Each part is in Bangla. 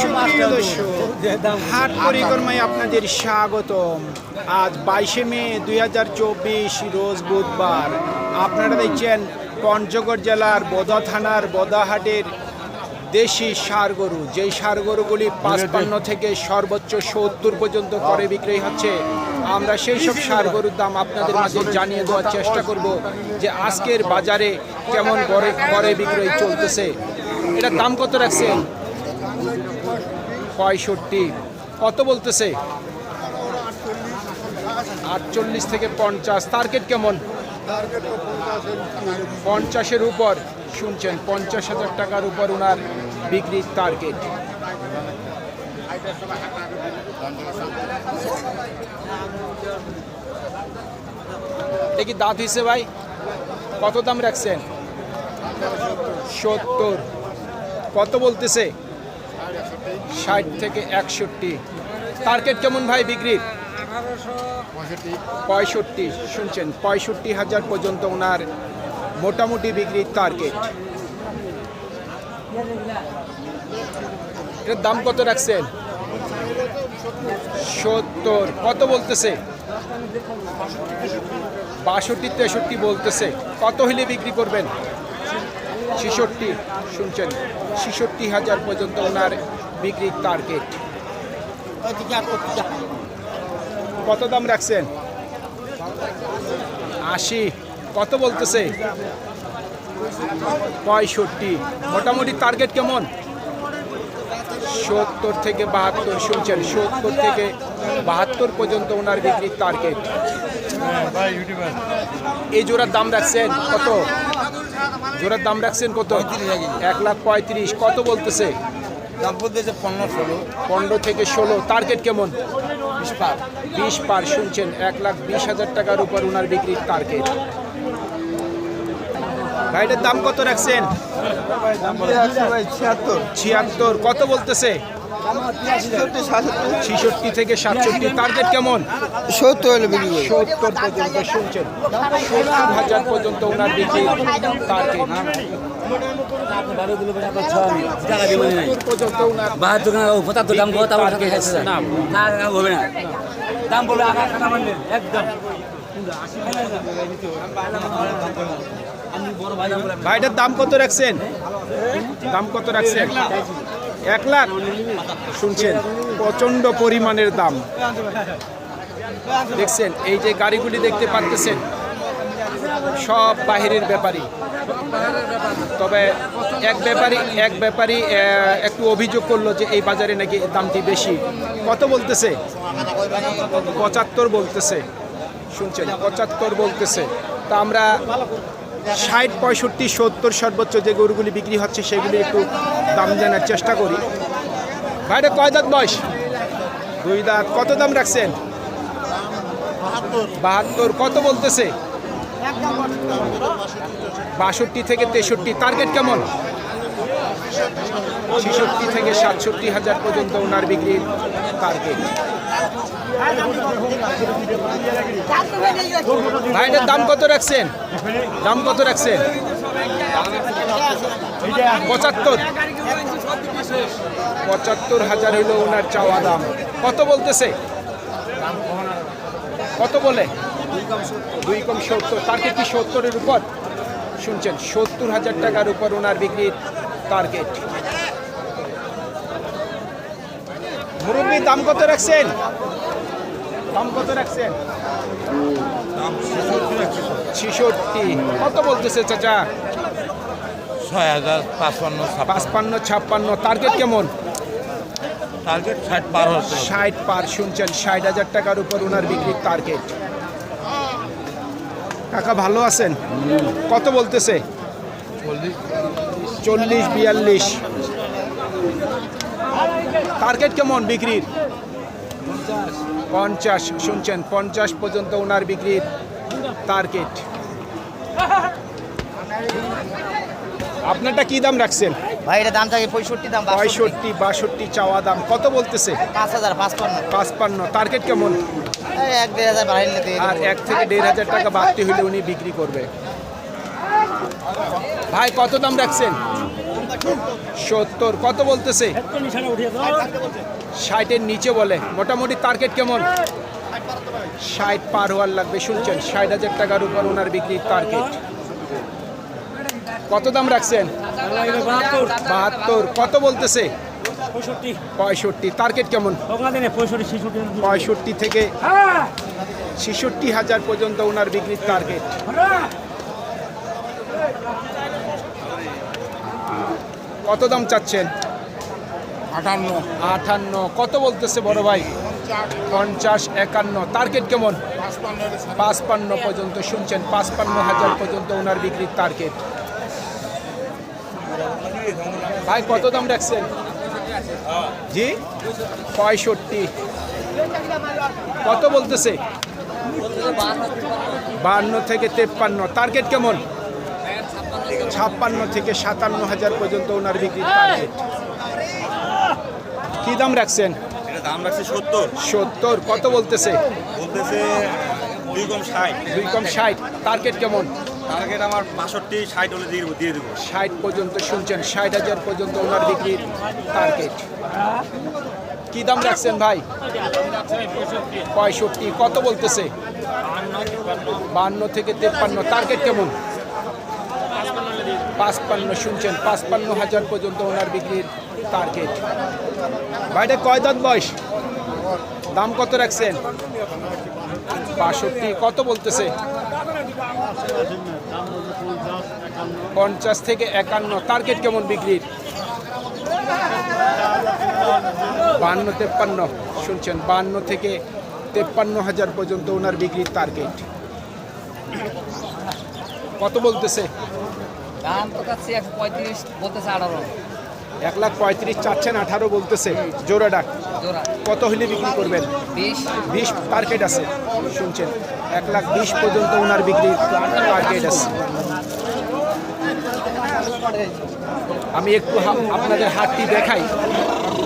সুপ্রিয় দর্শক, হাট পরিক্রমায় আপনাদের স্বাগতম। আজ বাইশে মে দু হাজার চব্বিশ রোজ বুধবার। আপনারা দেখছেন পঞ্চগড় জেলার বোদা থানার বোদাহাটের দেশি সার গরু। যেই সার গরুগুলি পাঁচপান্ন থেকে সর্বোচ্চ সত্তর পর্যন্ত করে বিক্রি হচ্ছে আমরা সেই সব সার গরুর দাম আপনাদের মাঝে জানিয়ে দেওয়ার চেষ্টা করব যে আজকের বাজারে কেমন করে করে বিক্রয় চলতেছে। এটার দাম কত রাখছেন? পঁয়ষট্টি। কত বলতেছে? আটচল্লিশ থেকে পঞ্চাশ। টার্গেট কেমন? পঞ্চাশের উপর। শুনছেন, পঞ্চাশ হাজার টাকার উপর ওনার বিক্রির টার্গেট দেখি দাঁত হিসে ভাই? কত দাম রাখছেন? সত্তর। কত বলতেছে? ষাট থেকে একষট্টি। টার্গেট কেমন ভাই বিক্রির? পঁয়ষট্টি, শুনছেন, পঁয়ষট্টি হাজার পর্যন্ত ওনার মোটামুটি বিক্রির টার্গেট এর দাম কত রাখছেন? সত্তর, কত বলতেছে? বাষট্টি, তেষট্টি বলতেছে। কত হলে বিক্রি করবেন? ছেষট্টি, শুনছেন, ছেষট্টি হাজার পর্যন্ত ওনার বিক্রির টার্গেট কত দাম রাখছেন? আশি। কত বলতেছে? পঁয়ষট্টি। মোটামুটি টার্গেট কেমন? সত্তর থেকে বাহাত্তর শুনছেন? সত্তর থেকে বাহাত্তর পর্যন্ত ওনার বিক্রির টার্গেট এই জোড়ার দাম রাখছেন কত? জোড়ার দাম রাখছেন কত? এক লাখ পঁয়ত্রিশ। কত বলতেছে? দাম বলতেছে পনেরো ষোলো। পনেরো থেকে ষোলো। টার্গেট কেমন? বিশ পার। বিশ পার শুনছেন এক লাখ বিশ হাজার টাকার উপর ওনার বিক্রির টার্গেট গাড়িটার দাম কত রাখছেন? ছিয়াত্তর। ছিয়াত্তর। কত বলতেছে? ছিষট্টি থেকে সাতষট্টি টার্গেট কেমন? সত্তর বিক্রি সত্তর পর্যন্ত শুনছেন। সত্তর হাজার পর্যন্ত ওনার টার্গেট বাহাত্তর পঁচাত্তর দাম কত না হবে না দাম বলবে আগে কাটা মানবে একদম। ভাইটার দাম কত রাখছেন? দাম কত রাখছেন? এক লাখ? শুনছেন প্রচণ্ড পরিমাণের দাম। দেখছেন, এই যে গাড়িগুলি দেখতে পাচ্ছেন সব বাহিরের ব্যাপারী। তবে এক ব্যাপারী এক ব্যাপারী একটু অভিযোগ করল যে এই বাজারে নাকি দামটি বেশি। কত বলতেছে? পঁচাত্তর বলতেছে। শুনছেন, পঁচাত্তর বলতেছে। তা আমরা ষাট, পঁয়ষট্টি, সত্তর সর্বোচ্চ যে গরুগুলি বিক্রি হচ্ছে সেগুলি একটু দাম জানার চেষ্টা করি। ভাইটা কয় দাঁত বয়স? দুই দাঁত। কত দাম রাখছেন? বাহাত্তর। কত বলতেছে? বাষট্টি থেকে তেষট্টি। টার্গেট কেমন? ছেষট্টি থেকে সাতষট্টি হাজার পর্যন্ত ওনার বিক্রির টার্গেট ভাইটার দাম কত রাখছেন? দাম কত রাখছেন? পঁচাত্তর। পঁচাত্তর হাজার হইল ওনার চাওয়া দাম। কত বলতেছে? কত বলে? দুই কম সত্তর। টার্গেট কি সত্তরের উপর? শুনছেন, সত্তর হাজার টাকার উপর ওনার বিক্রির টার্গেট মুরব্বী দাম কত রাখছেন? দাম কত রাখছেন? ছেষট্টি। কত বলতেছে চাচা? ছয় হাজার পাঁচপান্ন পাঁচপান্ন ছাপ্পান্ন। টার্গেট কেমন? টার্গেট ষাট পার ষাট পার শুনছেন? ষাট হাজার টাকার উপর ওনার বিক্রির টার্গেট কাকা ভালো আছেন? কত বলতেছে? চল্লিশ বিয়াল্লিশ। টার্গেট কেমন বিক্রির? পঞ্চাশ শুনছেন পঞ্চাশ পর্যন্ত ওনার বিক্রির টার্গেট আপনারটা কি দাম রাখছেন? ভাই এটা দাম থাকে পঁয়ষট্টি দাম পঁয়ষট্টি বাষট্টি চাওয়া দাম। কত বলতেছে? পাঁচ হাজার পাঁচপান্ন। পাঁচপান্ন। টার্গেট কেমন? এক দেড় হাজার আর এক থেকে দেড় হাজার টাকা বাড়তি হলে উনি বিক্রি করবে। ভাই কত দাম রাখছেন? সত্তর, কত বলতেছে? ষাটের নিচে বলে। মোটামুটি টার্গেট কেমন? ষাট পার হওয়ার লাগবে, শুনছেন? ষাট হাজার টাকার উপর ওনার বিক্রির টার্গেট কত দাম রাখছেন? বাহাত্তর। কত বলতেছে? পঁয়ষট্টি। টার্গেট কেমন? পঁয়ষট্টি থেকে ছেষট্টি হাজার পর্যন্ত ওনার বিক্রির টার্গেট কত দাম চাচ্ছেন? আটান্ন। আটান্ন। কত বলতেছে বড় ভাই? পঞ্চাশ একান্ন। টার্গেট কেমন? পাঁচপান্ন পর্যন্ত শুনছেন পাঁচপান্ন হাজার পর্যন্ত ওনার বিক্রির টার্গেট। ভাই কত দাম রাখছেন? জি? পঁয়ষট্টি। কত বলতেছে? বাহান্ন থেকে তেপ্পান্ন। টার্গেট কেমন? ছাপ্পান্ন থেকে সাতান্ন হাজার পর্যন্ত ওনার টার্গেট কি দাম রাখছেন? এটা দাম রাখছে সত্তর। সত্তর কত বলতেছে? বলতেছে দুই কম ষাট। দুই কম ষাট টার্গেট কেমন? টার্গেট আমার বাষট্টি ষাট হলে দিয়ে দিয়ে দেবো। ষাট পর্যন্ত শুনছেন ষাট হাজার পর্যন্ত ওনার বিক্রির টার্গেট কি দাম রাখছেন ভাই? পঁয়ষট্টি কত বলতেছে? বান্ন থেকে তেপ্পান্ন টার্গেট কেমন? পাঁচপান্ন শুনছেন, পাঁচপান্ন হাজার পর্যন্ত ওনার বিক্রির টার্গেট ভাইটা কয় দাঁত বয়স? দাম কত রাখছেন? বাষট্টি, কত বলতেছে? পঞ্চাশ থেকে একান্ন টার্গেট কেমন বিক্রির? বান্ন, তেপ্পান্ন, শুনছেন, বান্ন থেকে তেপ্পান্ন হাজার পর্যন্ত ওনার বিক্রির টার্গেট কত বলতেছে? দাম তো কাছে একশো পঁয়ত্রিশ বলতেছে আঠারো। এক লাখ পঁয়ত্রিশ চাচ্ছেন আঠারো বলতেছে। জোড়া ডাক। কত হলে বিক্রি করবেন? বিশ। টার্গেট আছে। শুনছেন? এক লাখ বিশ পর্যন্ত ওনার বিক্রির টার্গেট আছে। আমি একটু আপনাদের হাটটি দেখাই।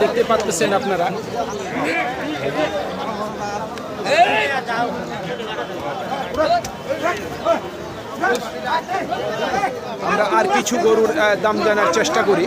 দেখতে পাচ্ছেন আপনারা? আমরা আর কিছু গরুর দাম জানার চেষ্টা করি।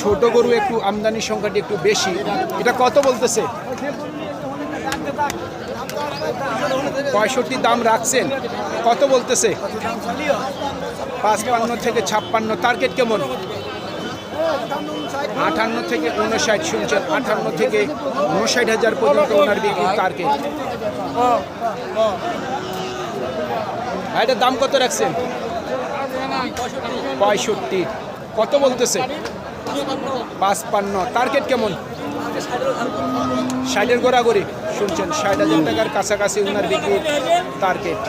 ছোট গরু একটু আমদানির সংখ্যাটি একটু বেশি। এটা কত বলতেছে? পঁয়ষট্টি দাম রাখছেন। কত বলতেছে? পাঁচপান্ন থেকে ছাপ্পান্ন। টার্গেট কেমন? আটান্ন থেকে উনষাট শুনছেন, আটান্ন থেকে উনষাট হাজার পর্যন্ত ওনার বিক্রির টার্গেট এটার দাম কত রাখছেন? পঁয়ষট্টি। কত বলতেছে? পাঁচপান্ন। টার্গেট কেমন? ষাটের গোড়াগড়ি। শুনছেন, ষাট হাজার টাকার কাছাকাছি ওনার বিক্রির টার্গেট।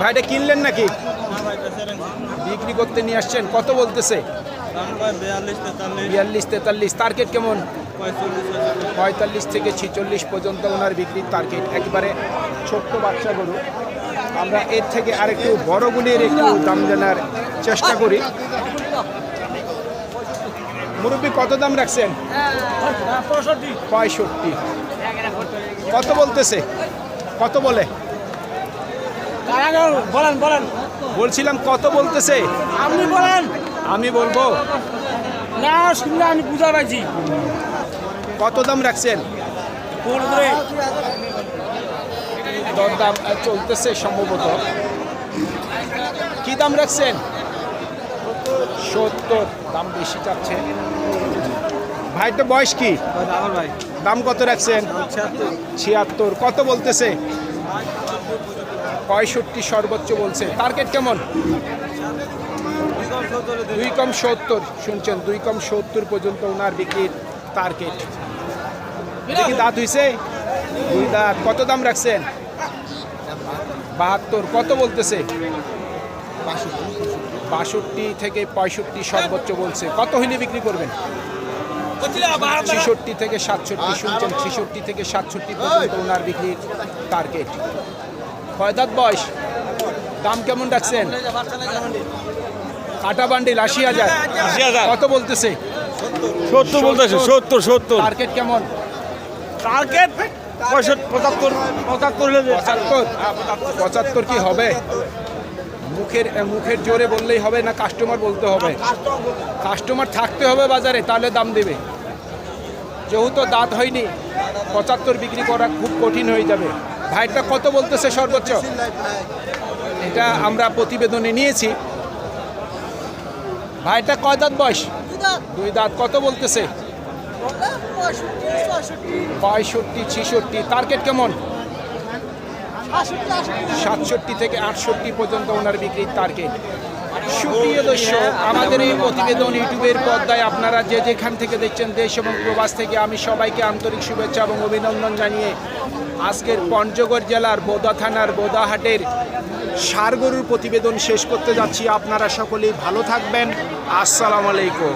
ভাইটা কিনলেন নাকি? বিক্রি করতে নিয়ে আসছেন। কত বলতেছে? বিয়াল্লিশ, তেতাল্লিশ। টার্গেট কেমন? পঁয়তাল্লিশ থেকে ছিচল্লিশ পর্যন্ত ওনার বিক্রির টার্গেট একবারে ছোট্ট বাচ্চা গরু। আমরা এর থেকে আরেকটু বড়গুলির একটু দাম জানার চেষ্টা করি। মুরব্বী, কত দাম রাখছেন? পঁয়ষট্টি। কত বলতেছে? কত বলে? বলেন বলেন। বলছিলাম কত বলতেছে? আপনি বলেন। আমি বলব। না শুনলে আমি বুঝা পাইছি। কত দাম রাখছেন? দরদাম চলতেছে সম্ভবত। কি দাম রাখছেন? সত্তর। দাম বেশি চাচ্ছে। ভাইটা বয়স কি? দাম কত রাখছেন? ছিয়াত্তর। কত বলতেছে? পঁয়ষট্টি সর্বোচ্চ বলছে। টার্গেট কেমন? দুই কম সত্তর। শুনছেন, দুই কম সত্তর পর্যন্ত ওনার বিক্রির টার্গেট দাঁত হইছে? দুই দাঁত। কত দাম রাখছেন? বাহাত্তর। কত বলতেছে? বাষট্টি থেকে পঁয়ষট্টি সর্বোচ্চ বলছে। কত হইলে বিক্রি করবেন? ছেষট্টি থেকে সাতষট্টি। শুনছেন, ছেষট্টি থেকে সাতষট্টি পর্যন্ত ওনার বিক্রির টার্গেট কয় দাঁত বয়স? দাম কেমন রাখছেন? কাটা বান্ডিল আশি হাজার। আশি হাজার। কত বলতেছে? সত্তর বলতেছে সত্তর সত্তর। টার্গেট কেমন? টার্গেট পঁচাত্তর পঁচাত্তর পঁচাত্তর? কি হবে? মুখের মুখের জোরে বললেই হবে না কাস্টমার বলতে হবে? কাস্টমার থাকতে হবে বাজারে তাহলে দাম দেবে। যেহেতু দাঁত হয়নি পঁচাত্তর বিক্রি করা খুব কঠিন হয়ে যাবে। ভাইটা কত বলতেছে সর্বোচ্চ? এটা আমরা প্রতিবেদনে নিয়েছি। ভাইটা কয় দাঁত বয়স? দুই দাঁত। কত বলতেছে? পঁয়ষট্টি ছিষট্টি। টার্গেট কেমন? সাতষট্টি থেকে আটষট্টি পর্যন্ত ওনার বিক্রির টার্গেট সুপ্রিয় দর্শক আমাদের এই প্রতিবেদন ইউটিউবের পর্দায় আপনারা যে যেখান থেকে দেখছেন দেশ এবং প্রবাস থেকে আমি সবাইকে আন্তরিক শুভেচ্ছা এবং অভিনন্দন জানিয়ে আজকের পঞ্চগড় জেলার বোদা থানার বোদাহাটের সারগরুর প্রতিবেদন শেষ করতে যাচ্ছি। আপনারা সকলেই ভালো থাকবেন। আসসালামু আলাইকুম।